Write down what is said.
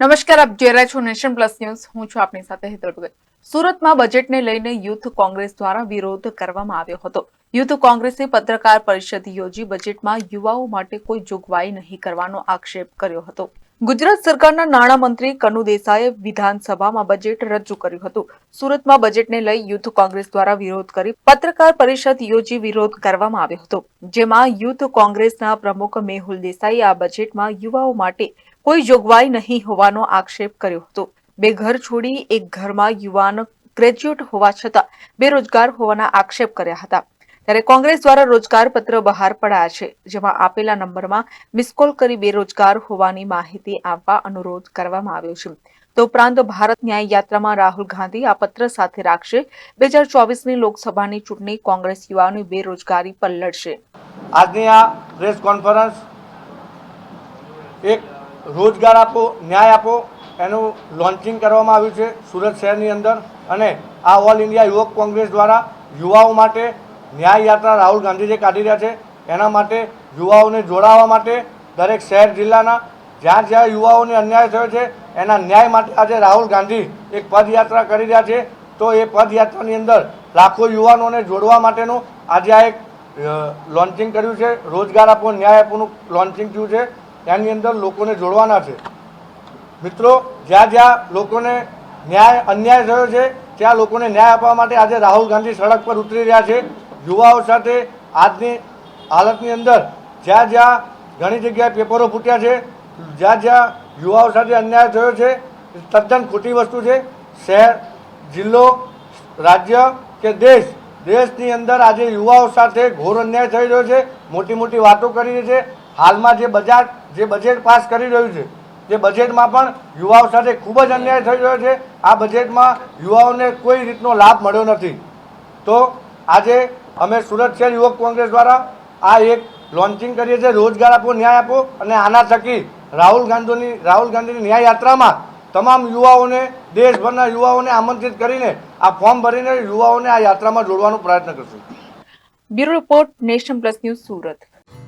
નમસ્કાર, આપ જોઈ રહ્યા છો નેશન પ્લસ ન્યૂઝ. હું છું આપની સાથે હેતલ ભગત. સુરતમાં બજેટને લઈને યુથ કોંગ્રેસ દ્વારા વિરોધ કરવામાં આવ્યો હતો. યુથ કોંગ્રેસે પત્રકાર પરિષદ યોજી બજેટમાં યુવાઓ માટે કોઈ જોગવાઈ નહીં કરવાનો આક્ષેપ કર્યો હતો. ગુજરાત સરકારના નાણામંત્રી કનુ દેસાઈએ વિધાનસભામાં બજેટ રજૂ કર્યું હતું. સુરતમાં બજેટને લઈ યુથ કોંગ્રેસ દ્વારા વિરોધ કરી પત્રકાર પરિષદ યોજી વિરોધ કરવામાં આવ્યો હતો. જેમાં યુથ કોંગ્રેસના પ્રમુખ મેહુલ દેસાઈએ આ બજેટમાં યુવાઓ માટે કોઈ જોગવાઈ નહીં હોવાનો આક્ષેપ કર્યો હતો. બે ઘર છોડી એક ઘરમાં યુવાન ગ્રેજ્યુએટ હોવા છતાં બેરોજગાર હોવાના આક્ષેપ કર્યા હતા. ત્યારે કોંગ્રેસ દ્વારા રોજગાર પત્ર બહાર પડાયા છે, જેમાં આપેલા નંબરમાં મિસકોલ કરી બેરોજગાર હોવાની માહિતી આપવા અનુરોધ કરવામાં આવ્યો છે. તો ઉપરાંત ભારત ન્યાય યાત્રામાં રાહુલ ગાંધી આ પત્ર સાથે રાખશે. બે હજાર ચોવીસની લોકસભાની ચૂંટણી કોંગ્રેસ યુવાઓની બેરોજગારી પર લડશે આજની આ પ્રેસ કોન્ફરન્સ એક રોજગાર આપો, ન્યાય આપો, એનું લોન્ચિંગ કરવામાં આવ્યું છે સુરત શહેરની અંદર. અને આ ઓલ ઇન્ડિયા યુવક કોંગ્રેસ દ્વારા યુવાઓ માટે ન્યાય યાત્રા રાહુલ ગાંધીજી કાઢી રહ્યા છે. એના માટે યુવાઓને જોડાવા માટે દરેક શહેર જિલ્લાના જ્યાં જ્યાં યુવાઓને અન્યાય થયો છે, એના ન્યાય માટે આજે રાહુલ ગાંધી એક પદયાત્રા કરી રહ્યા છે. તો એ પદયાત્રાની અંદર લાખો યુવાનોને જોડવા માટેનું આજે આ એક લોન્ચિંગ કર્યું છે. રોજગાર આપો, ન્યાય આપોનું લોન્ચિંગ થયું છે. એની અંદર લોકોને જોડવાના છે. મિત્રો, જ્યાં જ્યાં લોકોને ન્યાય, અન્યાય થયો છે, ત્યાં લોકોને ન્યાય આપવા માટે આજે રાહુલ ગાંધી સડક પર ઉતરી રહ્યા છે. યુવાઓ સાથે આજની હાલતની અંદર જ્યાં જ્યાં ઘણી જગ્યાએ પેપરો ફૂટ્યા છે, જ્યાં જ્યાં યુવાઓ સાથે અન્યાય થયો છે, તદ્દન ખોટી વસ્તુ છે. શહેર, જિલ્લો, રાજ્ય કે દેશ, દેશની અંદર આજે યુવાઓ સાથે ઘોર અન્યાય થઈ રહ્યો છે, મોટી મોટી વાતો કરી છે. હાલમાં જે બજાર, જે બજેટ પાસ કરી રહ્યું છે, તે બજેટમાં પણ યુવાઓ સાથે ખૂબ જ અન્યાય થઈ રહ્યો છે. આ બજેટમાં યુવાઓને કોઈ રીતનો લાભ મળ્યો નથી. તો આજે અમે સુરત શહેર યુવક કોંગ્રેસ દ્વારા આ એક લોન્ચિંગ કરીએ છીએ. રોજગાર આપો, ન્યાય આપો અને આના થકી રાહુલ ગાંધીની રાહુલ ગાંધીની ન્યાય યાત્રામાં તમામ યુવાઓને, દેશભરના યુવાઓને આમંત્રિત કરીને આ ફોર્મ ભરીને યુવાઓને આ યાત્રામાં જોડવાનો પ્રયત્ન કરશું. Bureau report nation plus news Surat.